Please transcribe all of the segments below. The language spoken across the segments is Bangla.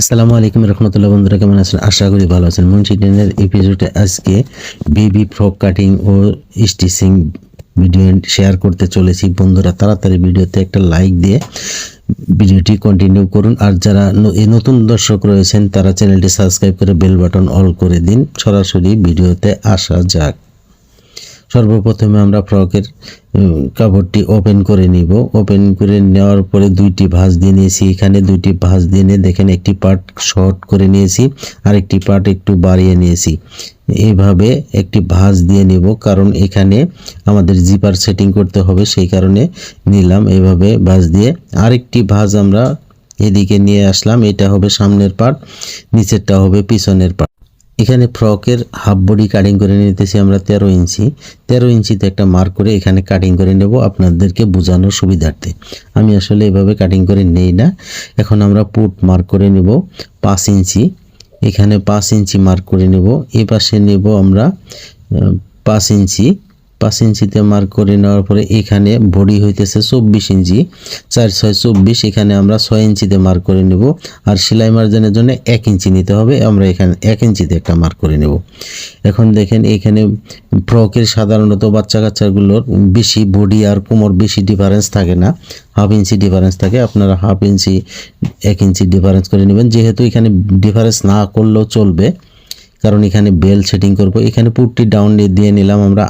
আসসালামু আলাইকুম রহমতুল্লাহ বন্ধুরা, কেমন আছেন? আশা করি ভালো আছেন। মুন্সি টেনের এপিসোডে আজকে বেবি ফ্রক কাটিং ও স্টিচিং ভিডিও শেয়ার করতে চলেছি। বন্ধুরা, তাড়াতাড়ি ভিডিওতে একটা লাইক দিয়ে ভিডিওটি কন্টিনিউ করুন। আর যারা নতুন দর্শক রয়েছেন, তারা চ্যানেলটি সাবস্ক্রাইব করে বেল বাটন অল করে দিন। সরাসরি ভিডিওতে আসা যাক। সর্বপ্রথমে আমরা ফ্রকের কাপড়টি ওপেন করে নিব। ওপেন করে নেওয়ার পরে দুইটি ভাঁজ দিয়ে নিয়েছি। এখানে দুইটি ভাঁজ দিয়ে নিয়ে দেখেন, একটি পার্ট শর্ট করে নিয়েছি আর একটি পার্ট একটু বাড়িয়ে নিয়েছি। এইভাবে একটি ভাঁজ দিয়ে নিব, কারণ এখানে আমাদের জিপার সেটিং করতে হবে, সেই কারণে নিলাম। এইভাবে ভাঁজ দিয়ে আরেকটি ভাঁজ আমরা এদিকে নিয়ে আসলাম। এটা হবে সামনের পার্ট, নিচেরটা হবে পিছনের পার্ট। এখানে ফ্রকের হাফ বডি কাটিং করে নিতেছি আমরা তেরো ইঞ্চি। তেরো ইঞ্চিতে একটা মার্ক করে এখানে কাটিং করে নেব আপনাদেরকে বোঝানোর সুবিধার্থে। আমি আসলে এভাবে কাটিং করে নেই না। এখন আমরা পুট মার্ক করে নেব পাঁচ ইঞ্চি। এখানে পাঁচ ইঞ্চি মার্ক করে নেব। এ পাশে নেব আমরা পাঁচ ইঞ্চি। পাঁচ ইঞ্চিতে মার্ক করে নেওয়ার পরে এখানে বডি হইতেছে চব্বিশ ইঞ্চি। চার, ছয়, চব্বিশ, এখানে আমরা ছয় ইঞ্চিতে মার্ক করে নেব। আর সেলাই মার্জিনের জন্য এক ইঞ্চি নিতে হবে। আমরা এখানে এক ইঞ্চিতে একটা মার্ক করে নেব। এখন দেখেন এখানে ফ্রকের সাধারণত বাচ্চা কাচ্চাগুলোর বেশি বডি আর কোমর বেশি ডিফারেন্স থাকে না। হাফ ইঞ্চি ডিফারেন্স থাকে। আপনারা হাফ ইঞ্চি, এক ইঞ্চি ডিফারেন্স করে নেবেন। যেহেতু এখানে ডিফারেন্স না করলেও চলবে কারণ এখানে বেল সেটিং করব। এখানে পুটটি ডাউন দিয়ে নিলাম আমরা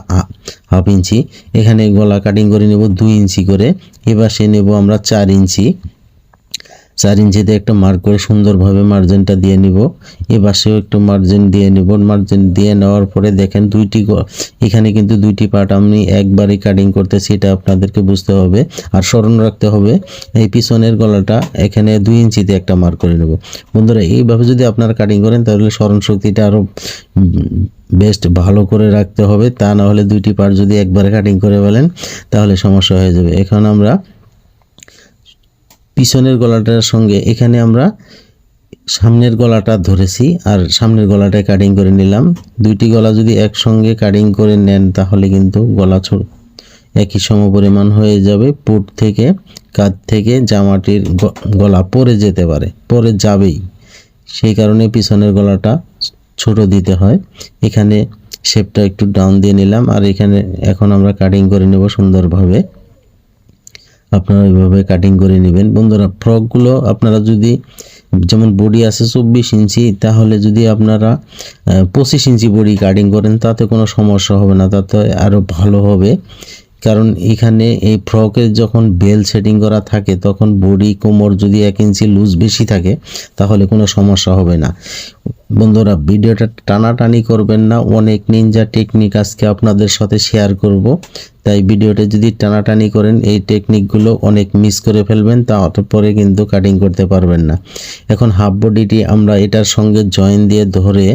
হাফ ইঞ্চি। এখানে গলা কাটিং করে নেব দুই ইঞ্চি করে। এবার সে নেব আমরা চার ইঞ্চি। চার ইঞ্চিতে একটা মার্ক করে সুন্দরভাবে মার্জিনটা দিয়ে নিব। এবার সেও একটু মার্জিন দিয়ে নিব। মার্জিন দিয়ে নেওয়ার পরে দেখেন দুইটি এখানে কিন্তু দুইটি পার্ট আমি একবারই কাটিং করতেছি, এটা আপনাদেরকে বুঝতে হবে। আর স্মরণ রাখতে হবে, এই পিছনের গলাটা এখানে দুই ইঞ্চিতে একটা মার্ক করে নেব। বন্ধুরা, এইভাবে যদি আপনারা কাটিং করেন, তাহলে স্মরণ শক্তিটা আরও বেস্ট ভালো করে রাখতে হবে। তা না হলে দুইটি পার্ট যদি একবারে কাটিং করে বলেন তাহলে সমস্যা হয়ে যাবে। এখন আমরা পিছনের গলাটার সঙ্গে এখানে আমরা সামনের গলাটা ধরেছি আর সামনের গলাটা কাটিং করে নিলাম। দুইটি গলা যদি একসঙ্গে কাটিং করে নেন তাহলে কিন্তু গলা ছোট একই সমপরিমাণ হয়ে যাবে। পুট থেকে, কাঁধ থেকে জামাটির গলা পরে যেতে পারে, পরে যাবেই। সেই কারণে পিছনের গলাটা ছোট দিতে হয়। এখানে শেপটা একটু ডাউন দিয়ে নিলাম আর এখানে এখন আমরা কাটিং করে নেব সুন্দরভাবে। আপনারা এইভাবে কাটিং করে নেবেন। বন্ধুরা, ফ্রকগুলো আপনারা যদি, যেমন বডি আছে চব্বিশ ইঞ্চি, তাহলে যদি আপনারা পঁচিশ ইঞ্চি বডি কাটিং করেন, তাতে কোনো সমস্যা হবে না, তাতে আরও ভালো হবে। কারণ এখানে এই ফ্রকের যখন বেল সেটিং করা থাকে, তখন বডি কোমর যদি এক ইঞ্চি লুজ বেশি থাকে, তাহলে কোনো সমস্যা হবে না। বন্ধুরা, ভিডিওটা টানাটানি করবেন না। অনেক নিনজা টেকনিক আজকে আপনাদের সাথে শেয়ার করব। তাই ভিডিওটা যদি টানাটানি করেন, এই টেকনিকগুলো অনেক মিস করে ফেলবেন, তা তারপরে কিন্তু কাটিং করতে পারবেন না। এখন হাফ বডিটি আমরা এটার সঙ্গে জয়েন দিয়ে ধরে,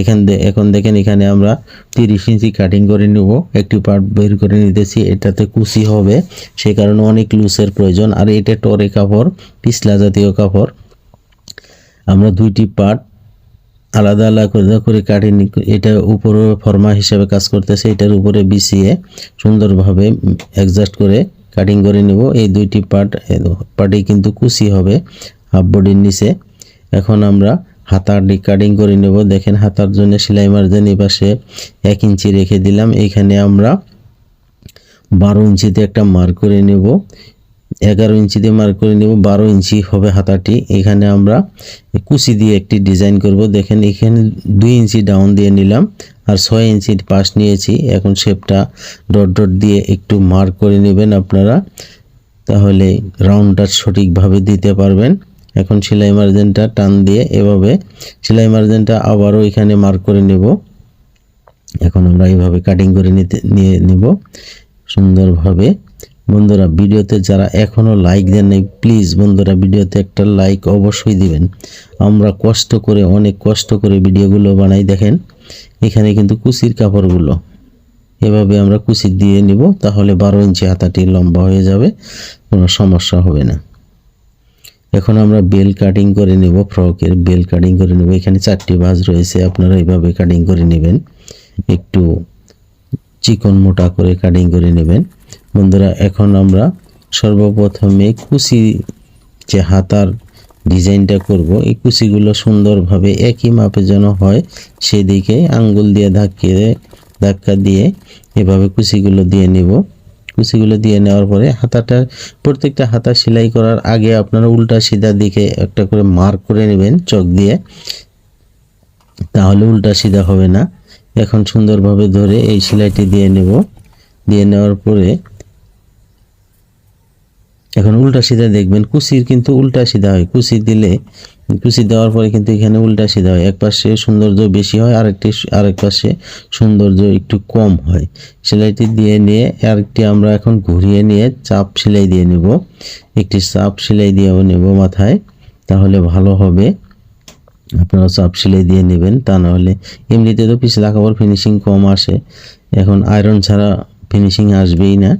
এখান এখন দেখেন এখানে আমরা তিরিশ ইঞ্চি কাটিং করে নেব। একটি পার্ট বের করে নিতেছি, এটাতে কুচি হবে। সে কারণে অনেক লুসের প্রয়োজন। আর এটা টরে কাপড়, পিছলা জাতীয় কাপড়। আমরা দুইটি পার্ট আলাদা আলাদা করে কাটি এটা উপরে ফর্মা হিসাবে কাজ করতেছে, এটার উপরে বিছিয়ে সুন্দরভাবে অ্যাডজাস্ট করে কাটিং করে নেব। এই দুইটি পার্ট পার্টই কিন্তু কুচি হবে হাফ বডির নিচে। এখন আমরা হাতাটি কাটিং করে নেব। দেখেন হাতার জন্য সেলাই মার্জিন এই পাশে এক ইঞ্চি রেখে দিলাম। এইখানে আমরা বারো ইঞ্চিতে একটা মার্ক করে নেব। এগারো ইঞ্চিতে মার্ক করে নেব, বারো ইঞ্চি হবে হাতাটি। এখানে আমরা কুচি দিয়ে একটি ডিজাইন করব। দেখেন, এখানে দুই ইঞ্চি ডাউন দিয়ে নিলাম আর ছয় ইঞ্চি পাশ নিয়েছি। এখন শেপটা ডট ডট দিয়ে একটু মার্ক করে নেবেন আপনারা। তাহলে রাউন্ডটা সঠিকভাবে দিতে পারবেন। এখন সেলাই মার্জিনটা টান দিয়ে এভাবে সেলাই মার্জিনটা আবারও এখানে মার্ক করে নেব। এখন আমরা এইভাবে কাটিং করে নিতে নিয়ে নেব। সুন্দরভাবে বন্ধুরা, ভিডিওতে যারা এখনও লাইক দেন নাই প্লিজ বন্ধুরা, ভিডিওতে একটা লাইক অবশ্যই দিবেন। আমরা কষ্ট করে, অনেক কষ্ট করে ভিডিওগুলো বানাই, দেখেন। এখানে কিন্তু কুচির কাপড়গুলো। এভাবে আমরা কুচি দিয়ে নিব, তাহলে বারো ইঞ্চি হাতাটি লম্বা হয়ে যাবে, কোনো সমস্যা হবে না। এখন আমরা বেল কাটিং করে নেব, ফ্রকের বেল কাটিং করে নেব। এখানে চারটি ভাঁজ রয়েছে, আপনারা এইভাবে কাটিং করে নেবেন। একটু চিকন মোটা করে কাটিং করে নেবেন। বন্ধুরা, এখন আমরা সর্বপ্রথমে কুচি যে হাতার ডিজাইনটা করব, এই কুচিগুলো সুন্দরভাবে একই মাপে যেন হয়, সেদিকে আঙ্গুল দিয়ে ধাক্কিয়ে ধাক্কা দিয়ে এভাবে কুচিগুলো দিয়ে নিব। কুচিগুলো দিয়ে নেওয়ার পরে হাতাটা, প্রত্যেকটা হাতা সেলাই করার আগে আপনারা উল্টা সিধা দিকে একটা করে মার্ক করে নেবেন চক দিয়ে। তাহলে উল্টা সিধা হবে না। এখন সুন্দরভাবে ধরে এই সেলাইটি দিয়ে নেব। দিয়ে নেওয়ার পরে এখন উল্টা সিধা দেখবেন কুচির কিন্তু উল্টা সিধা হয়। কুচি দিলে কুচি দেওয়ার পরে কিন্তু এখানে উল্টা সিধা হয়। এক পাশে সৌন্দর্য বেশি হয়, আরেকটি আরেক পাশে সৌন্দর্য একটু কম হয়। সেলাইটি দিয়ে নিয়ে আরেকটি আমরা এখন ঘুরিয়ে নিয়ে চাপ সেলাই দিয়ে নেব। একটি চাপ সেলাই দিয়েও নেব মাথায়, তাহলে ভালো হবে। আপনারা চাপ সেলাই দিয়ে নেবেন, তা না হলে এমনিতে তো পিছলা কাপড় ফিনিশিং কম আসে। এখন আয়রন ছাড়া ফিনিশিং আসবেই না।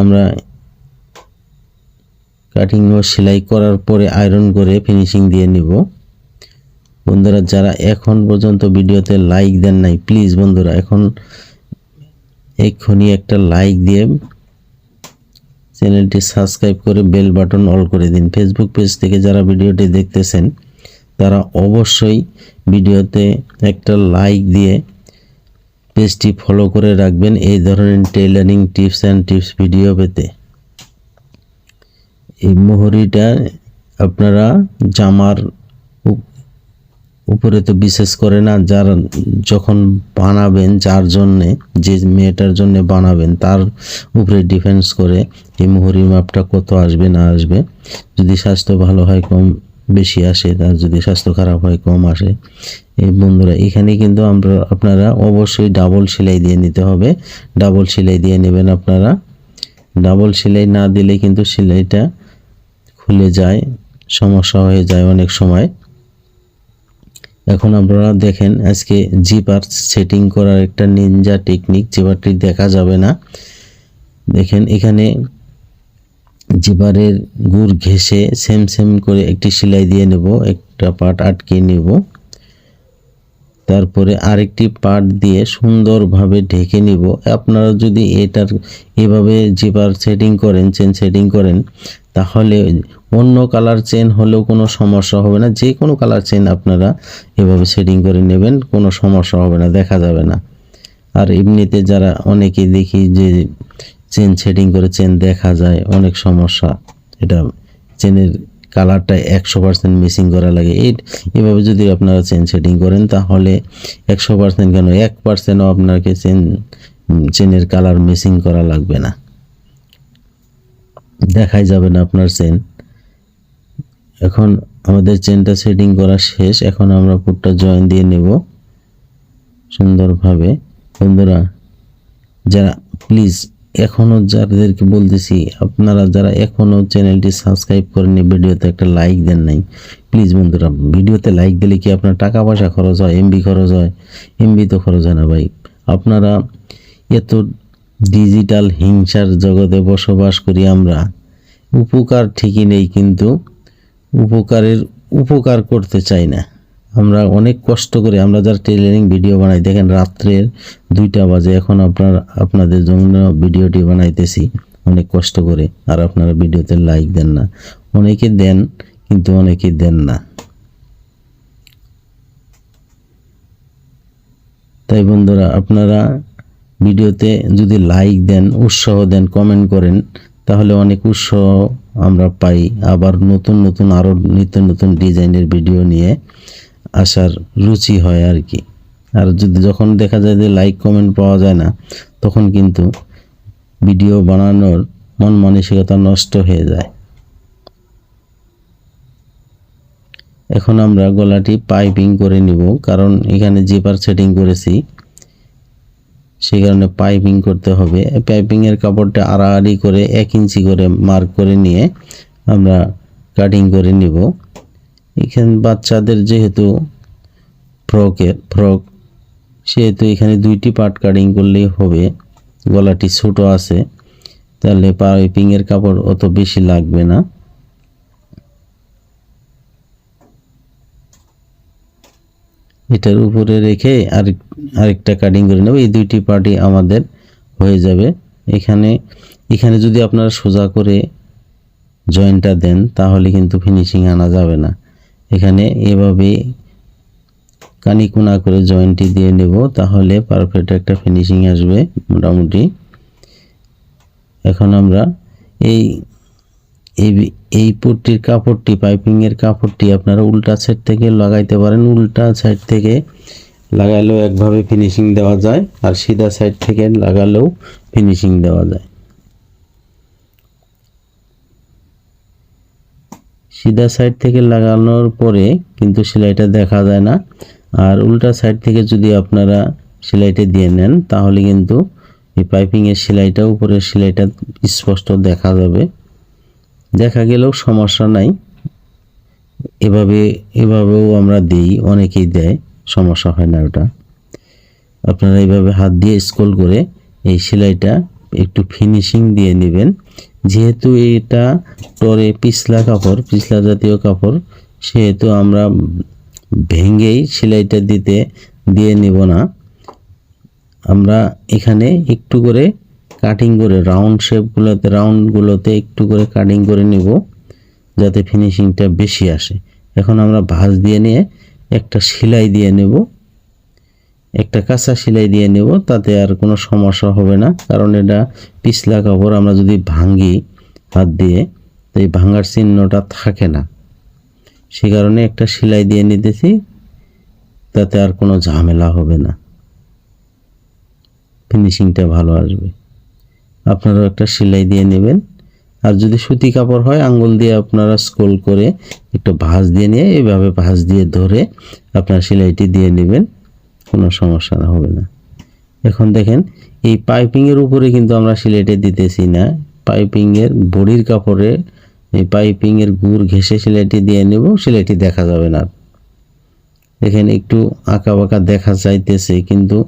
আমরা কাটিং ও সেলাই করার পরে আয়রন করে ফিনিশিং দিয়ে নিব। বন্ধুরা, যারা এখন পর্যন্ত ভিডিওতে লাইক দেন নাই প্লিজ বন্ধুরা, এখন এক্ষুনি একটা লাইক দিয়ে চ্যানেলটি সাবস্ক্রাইব করে বেল বাটন অল করে দিন। ফেসবুক পেজ থেকে যারা ভিডিওটি দেখতেছেন, তারা অবশ্যই ভিডিওতে একটা লাইক দিয়ে পেজটি ফলো করে রাখবেন এই ধরনের tailoring tips and tips video পেতে। এই মোহরিটা আপনারা জামার উপ- উপরে তো বিশেষ করে না, যার যখন বানাবেন, যার জন্যে, যে মেয়েটার জন্য বানাবেন, তার উপরে ডিফেন্স করে এই মোহরির মাপটা কত আসবে, না আসবে। যদি স্বাস্থ্য ভালো হয়, কম বেশি আসে, আর যদি স্বাস্থ্য খারাপ হয়, কম আসে। এই বন্ধুরা, এখানে কিন্তু আমরা, আপনারা অবশ্যই ডাবল সেলাই দিয়ে নিতে হবে। ডাবল সেলাই দিয়ে নেবেন আপনারা। ডাবল সেলাই না দিলে কিন্তু সেলাইটা খুলে যায়, সমস্যা হয়ে যায় অনেক সময়। এখন আপনারা দেখেন, আজকে জিপার সেটিং করার একটা নিনজা টেকনিক জিপারটি দেখা যাবে না। দেখেন, এখানে জিপারের গুড় ঘেসে সেম সেম করে একটি সেলাই দিয়ে নেব, একটা পার্ট আটকে নেব। তারপরে আরেকটি পার্ট দিয়ে সুন্দরভাবে ঢেকে নিব। আপনারা যদি এটার এভাবে জিপার সেটিং করেন চেন সেটিং করেন, তাহলে অন্য কালার চেন হলেও কোনো সমস্যা হবে না। যে কোনো কালার চেন আপনারা এভাবে সেটিং করে নেবেন, কোনো সমস্যা হবে না, দেখা যাবে না। আর এমনিতে যারা অনেকে দেখি যে চেন সেটিং করে চেন দেখা যায়, অনেক সমস্যা। এটা চেনের কালারটা একশো পার্সেন্ট মিসিং করা লাগে। এই, এভাবে যদি আপনারা চেন সেটিং করেন, তাহলে একশো পার্সেন্ট কেন? এক পার্সেন্টও আপনাকে চেন চেনের কালার মিসিং করা লাগবে না। দেখাই যাবে না আপনার চেন এখন আমাদের চেনটা সেটিং করা শেষ। এখন আমরা পুটটা জয়েন দিয়ে নেব সুন্দরভাবে। বন্ধুরা, যারা প্লিজ এখনও যাদেরকে বলতেছি, আপনারা যারা এখনও চ্যানেলটি সাবস্ক্রাইব করেনি ভিডিওতে একটা লাইক দেন নাই। প্লিজ বন্ধুরা, ভিডিওতে লাইক দিলে কি আপনার টাকা পয়সা খরচ হয়, এমবি খরচ হয়? এমবি তো খরচ হয় না ভাই। আপনারা এত ডিজিটাল হিংসার জগতে বসবাস করি আমরা, উপকার ঠিকই নেই, কিন্তু উপকারের, উপকার করতে চাই না। আমরা অনেক কষ্ট করে আমরা যারা টেলারিং ভিডিও বানাই, দেখেন রাত্রের দুইটা বাজে, এখন আপনার, আপনাদের জন্য ভিডিওটি বানাইতেছি, অনেক কষ্ট করে, আর আপনারা ভিডিওতে লাইক দেন না। অনেকে দেন, কিন্তু অনেকে দেন না। তাই বন্ধুরা, আপনারা ভিডিওতে যদি লাইক দেন, উৎসাহ দেন কমেন্ট করেন, তাহলে অনেক উৎসাহ আমরা পাই আবার নতুন নতুন আরও নিত্য নতুন ডিজাইনের ভিডিও নিয়ে। আসার রুচি হয় আর কি। আর যদি যখন দেখা যায় যে লাইক কমেন্ট পাওয়া যায় না, তখন কিন্তু ভিডিও বানানোর মন মানসিকতা নষ্ট হয়ে যায়। এখন আমরা গলাটি পাইপিং করে নিব, কারণ এখানে জিপার সেটিং করেছি সেই কারণে পাইপিং করতে হবে। পাইপিংয়ের কাপড়টা আড়াআড়ি করে এক ইঞ্চি করে মার্ক করে নিয়ে আমরা কাটিং করে নিব। এখানে বাচ্চাদের যেহেতু ফ্রকের ফ্রক সেহেতু এখানে দুইটি পার্ট কাটিং করলেই হবে। গলাটি ছোট আছে, তাহলে পাইপিংয়ের কাপড় অত বেশি লাগবে না। এটার উপরে রেখে আরেক, আরেকটা কাটিং করে নেব। এই দুইটি পার্টি আমাদের হয়ে যাবে। এখানে এখানে যদি আপনারা সোজা করে জয়েন্টটা দেন, তাহলে কিন্তু ফিনিশিং আনা যাবে না। এখানে এভাবে কানিকুনা করে জয়েন্টটি দিয়ে নেব, তাহলে পারফেক্ট একটা ফিনিশিং আসবে মোটামুটি। এখন আমরা এই এই পট্টির কাপড়টি পাইপিংয়ের কাপড়টি আপনারা উল্টা সাইড থেকে লাগাইতে পারেন, উল্টা সাইড থেকে লাগালেও একভাবে ফিনিশিং দেওয়া যায়, আর সিধা সাইড থেকে লাগালেও ফিনিশিং দেওয়া যায়। সিধা সাইড থেকে লাগানোর পরে কিন্তু সেলাইটা দেখা যায় না। আর উল্টা সাইড থেকে যদি আপনারা সেলাইটা দিয়ে নেন, তাহলে কিন্তু এই পাইপিংয়ের সেলাইটা, উপরের সেলাইটা স্পষ্ট দেখা যাবে। দেখা গেলেও সমস্যা নাই। এভাবে, এভাবেও আমরা দিই, অনেকেই দেয়, সমস্যা হয় না ওটা। আপনারা এইভাবে হাত দিয়ে স্কোল করে এই সেলাইটা একটু ফিনিশিং দিয়ে নেবেন। যেহেতু এটা টরে পিছলা কাপড়, পিছলা জাতীয় কাপড়, সেহেতু আমরা ভেঙেই সেলাইটা দিতে, দিয়ে নেব না। আমরা এখানে একটু করে কাটিং করে রাউন্ড শেপগুলোতে রাউন্ডগুলোতে একটু করে কাটিং করে নিব, যাতে ফিনিশিংটা বেশি আসে। এখন আমরা ভাঁজ দিয়ে নিয়ে একটা সেলাই দিয়ে নেব। একটা কাঁচা সেলাই দিয়ে নেব, তাতে আর কোনো সমস্যা হবে না। কারণ এটা পিছলা কাপড়, আমরা যদি ভাঙি হাত দিয়ে, তো এই ভাঙার চিহ্নটা থাকে না। সে কারণে একটা সেলাই দিয়ে নিতেছি, তাতে আর কোনো ঝামেলা হবে না। ফিনিশিংটা ভালো আসবে। আপনারাও একটা সেলাই দিয়ে নেবেন। আর যদি সুতি কাপড় হয়, আঙ্গুল দিয়ে আপনারা স্কোল করে একটু ভাঁজ দিয়ে নিয়ে এইভাবে ভাঁজ দিয়ে ধরে আপনার সেলাইটি দিয়ে নেবেন। কোনো সমস্যা হবে না। এখন দেখেন, এই পাইপিংয়ের উপরে কিন্তু আমরা সিলেটে দিতেছি না। পাইপিংয়ের বডির কাপড়ে এই পাইপিংয়ের গুড় ঘেঁষে সেলাইটি দিয়ে নেব সেলাইটি দেখা যাবে না। দেখেন, একটু আঁকা বাঁকা দেখা যাইতেছে, কিন্তু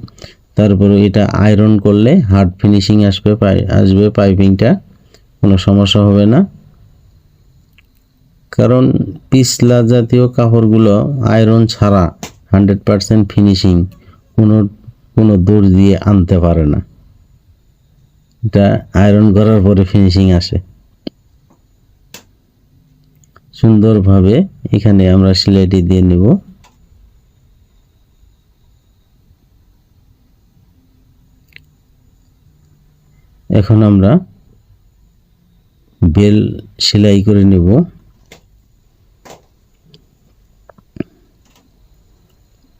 তারপরে এটা আয়রন করলে হার্ড ফিনিশিং আসবে, পাই আসবে পাইপিংটা, কোনো সমস্যা হবে না। কারণ পিছলা জাতীয় কাপড়গুলো আয়রন ছাড়া হান্ড্রেড পারসেন্ট ফিনিশিং, কোনো কোনো দৌড় দিয়ে আনতে পারে না। এটা আয়রন করার পরে ফিনিশিং আসে। সুন্দরভাবে এখানে আমরা সেলাইটি দিয়ে নেব। এখন আমরা বেল সেলাই করে নেব।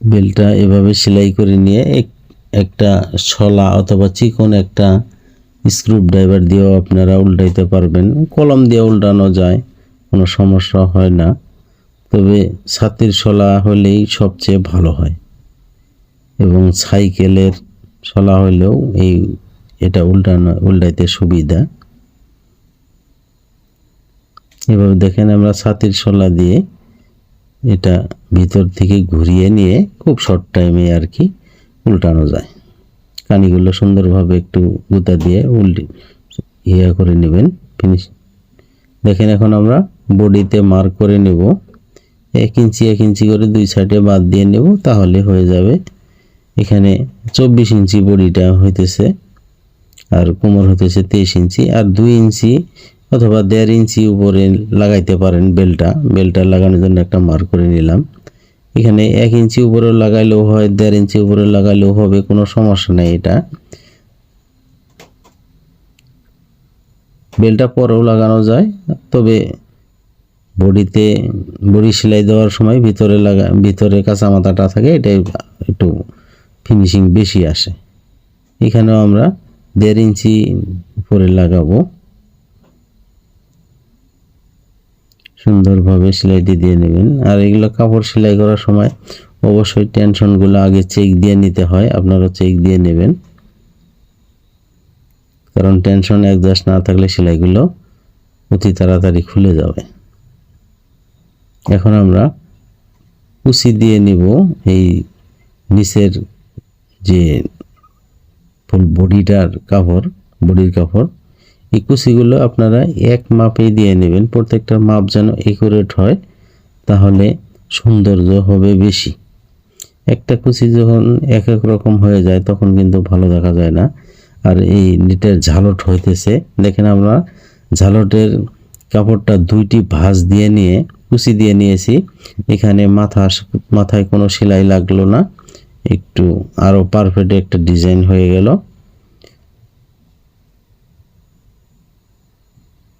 বেলটা এভাবে সেলাই করে নিয়ে এক একটা ছলা অথবা চিকন একটা স্ক্রু ড্রাইভার দিয়েও আপনারা উল্টাইতে পারবেন। কলম দিয়ে উল্টানো যায়, কোনো সমস্যা হয় না। তবে ছাতির শলা হলেই সবচেয়ে ভালো হয়। এবং সাইকেলের শলা হলেও এই এটা উল্টানো, উল্টাইতে সুবিধা। এভাবে দেখেন আমরা ছাতির শলা দিয়ে এটা ভিতর থেকে ঘুরিয়ে নিয়ে খুব শর্ট টাইমে আর কি উল্টানো যায়। কানিগুলো সুন্দরভাবে একটু গুতা দিয়ে উল্টে ইয়া করে নেবেন ফিনিশ দেখেন এখন আমরা বডিতে মার্ক করে নেব। এক ইঞ্চি এক ইঞ্চি করে দুই সাইডে বাদ দিয়ে নেব, তাহলে হয়ে যাবে। এখানে চব্বিশ ইঞ্চি বডিটা হইতেছে, আর কোমর হতেছে তেইশ ইঞ্চি, আর দুই ইঞ্চি অথবা দেড় ইঞ্চি উপরে লাগাইতে পারেন বেলটা। বেলটা লাগানোর জন্য একটা মার্ক করে নিলাম। এখানে এক ইঞ্চি উপরে লাগাইলেও হয়, দেড় ইঞ্চি উপরে লাগাইলেও হবে, কোনো সমস্যা নেই এটা। বেলটা পরেও লাগানো যায়, তবে বডিতে বডি সেলাই দেওয়ার সময় ভিতরে লাগা, ভিতরে কাঁচা মাথাটা থাকে এটাই একটু ফিনিশিং বেশি আসে। এখানেও আমরা দেড় ইঞ্চি উপরে লাগাবো। সুন্দরভাবে সেলাইটি দিয়ে নেবেন। আর এগুলো কাপড় সেলাই করার সময় অবশ্যই টেনশনগুলো আগে চেক দিয়ে নিতে হয় আপনারা চেক দিয়ে নেবেন। কারণ টেনশন অ্যাডজাস্ট না থাকলে সেলাইগুলো অতি তাড়াতাড়ি খুলে যাবে। এখন আমরা কুচি দিয়ে নিব এই নিচের যে ফুল বডিটার কাপড়, বডির কাপড়। এই কুচিগুলো আপনারা এক মাপেই দিয়ে নেবেন। প্রত্যেকটার মাপ যেন একুরেট হয়, তাহলে সৌন্দর্য হবে বেশি। একটা কুচি যখন এক এক রকম হয়ে যায়, তখন কিন্তু ভালো দেখা যায় না। আর এই নেটের ঝালট হইতেছে। দেখেন আমরা ঝালটের কাপড়টা দুইটি ভাঁজ দিয়ে নিয়ে কুচি দিয়ে নিয়েছি। এখানে মাথা মাথায় কোনো সেলাই লাগল না। একটু আরও পারফেক্ট একটা ডিজাইন হয়ে গেল।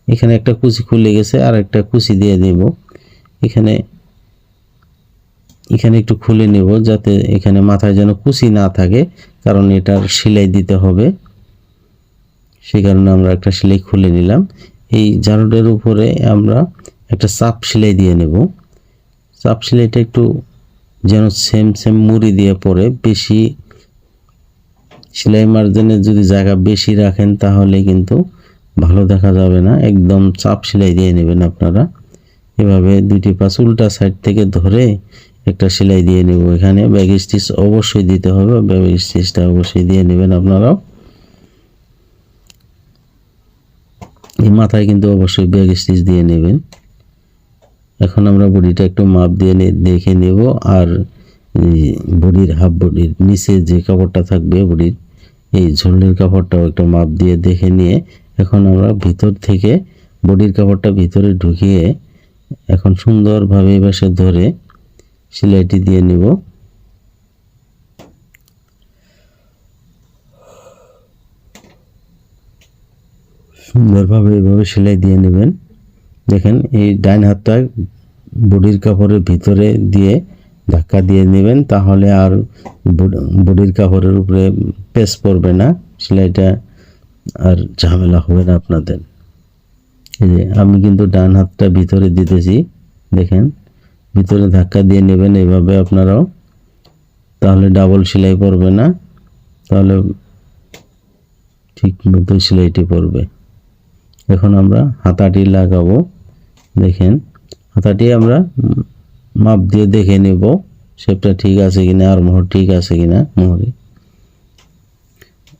এখানে একটা কুচি খুলে গেছে, আর একটা কুচি দিয়ে দেব। এখানে এখানে একটু খুলে নেব, যাতে এখানে মাথায় যেন কুচি না থাকে, কারণ এটার সেলাই দিতে হবে। সেই কারণে আমরা একটা সেলাই খুলে নিলাম। এই জারুটের উপরে আমরা একটা চাপ সেলাই দিয়ে নেব। চাপ সেলাইটা একটু যেন সেম সেম মুড়ি দিয়ে পরে বেশি, সেলাই মার্জিনে যদি জায়গা বেশি রাখেন, তাহলে কিন্তু ভালো দেখা যাবে না, একদম চাপ সেলাই দিয়ে নেবেন আপনারা। এভাবে দুইটি পাশ উল্টা সাইড থেকে ধরে একটা সেলাই দিয়ে নেব। এখানে ব্যাগ স্টিচ অবশ্যই দিতে হবে ব্যাগ স্টিচটা অবশ্যই দিয়ে নেবেন আপনারাও। এই মাথায় কিন্তু অবশ্যই ব্যাগ স্টিচ দিয়ে নেবেন। এখন আমরা বডিটা একটু মাপ দিয়ে দেখে নেব, আর বডির হাফ বডির নিচে যে কাপড়টা থাকবে বডির, এই ঝুলনির কাপড়টাও একটা মাপ দিয়ে দেখে নিয়ে এখন আমরা ভিতর থেকে বডির কাপড়টা ভিতরে ঢুকিয়ে এখন সুন্দরভাবে এবাসে ধরে সেলাইটি দিয়ে নিব। সুন্দরভাবে এভাবে সেলাই দিয়ে নেবেন। দেখেন এই ডাইন হাতটা বডির কাপড়ের ভিতরে দিয়ে ধাক্কা দিয়ে নেবেন, তাহলে আর বড- বডির কাপড়ের উপরে পেস পড়বে না, সেলাইটা আর ঝামেলা হবে না আপনাদের। এই যে আমি কিন্তু ডান হাতটা ভিতরে দিতেছি, দেখেন, ভিতরে ধাক্কা দিয়ে নেবেন এইভাবে আপনারাও। তাহলে ডাবল সেলাই পড়বে না, তাহলে ঠিক মতো সেলাইটি পড়বে। এখন আমরা হাতাটি লাগাবো, দেখেন, হাতাটি আমরা মাপ দিয়ে দেখে নেব, শেপটা ঠিক আছে কিনা, আর মোহর ঠিক আছে কিনা, মোহরে।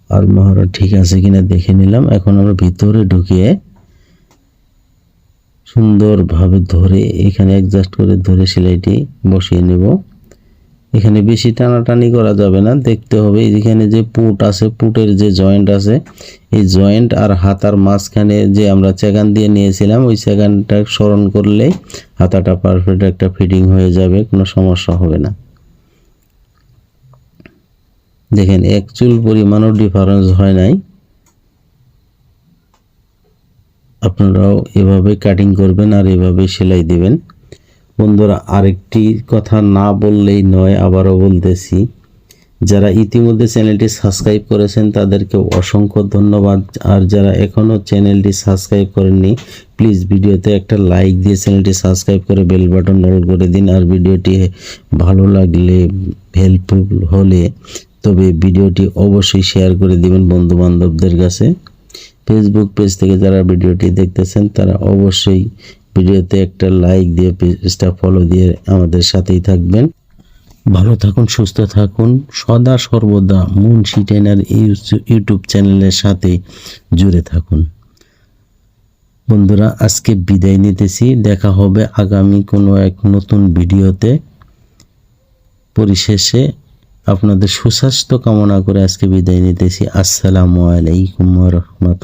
আর মোহর ঠিক আছে কিনা দেখে নিলাম। এখন আমরা ভিতরে ঢুকিয়ে সুন্দরভাবে ধরে, এখানে অ্যাডজাস্ট করে ধরে সেলাইটি বসিয়ে নেব। এখানে বেশি টানাটানি করা যাবে না, দেখতে হবে। এখানে যে পুট আছে, পুটের যে জয়েন্ট আছে, এই জয়েন্ট আর হাতার মাঝখানে যে আমরা চেগান দিয়ে নিয়েছিলাম, ওই চেগানটা স্মরণ করলেই হাতাটা পারফেক্ট একটা ফিটিং হয়ে যাবে, কোনো সমস্যা হবে না। দেখেন এক চুল পরিমাণও ডিফারেন্স হয় নাই। আপনারাও এভাবে কাটিং করবেন আর এভাবে সেলাই দিবেন। বন্ধুরা, আরেকটি কথা না বললেই নয়, আবারও বলতেছি। যারা ইতিমধ্যে চ্যানেলটি সাবস্ক্রাইব করেছেন, তাদেরকে অসংখ্য ধন্যবাদ। আর যারা এখনও চ্যানেলটি সাবস্ক্রাইব করেননি প্লিজ ভিডিওতে একটা লাইক দিয়ে চ্যানেলটি সাবস্ক্রাইব করে বেল বাটন অল করে দিন। আর ভিডিওটি ভালো লাগলে হেল্পফুল হলে তবে ভিডিওটি অবশ্যই শেয়ার করে দিবেন বন্ধু বান্ধবদের কাছে। ফেসবুক পেজ থেকে যারা ভিডিওটি দেখতেছেন, তারা অবশ্যই ভিডিওতে একটা লাইক দিয়ে পেজটা ফলো দিয়ে আমাদের সাথেই থাকবেন। ভালো থাকুন, সুস্থ থাকুন। সদা সর্বদা মুন্সি টেনার ইউটিউব চ্যানেলের সাথে জুড়ে থাকুন। বন্ধুরা, আজকে বিদায় নিতেছি। দেখা হবে আগামী কোনো এক নতুন ভিডিওতে। পরিশেষে আপনাদের সুস্বাস্থ্য কামনা করে আজকে বিদায় নিতেছি। আসসালামু আলাইকুম রহমতুল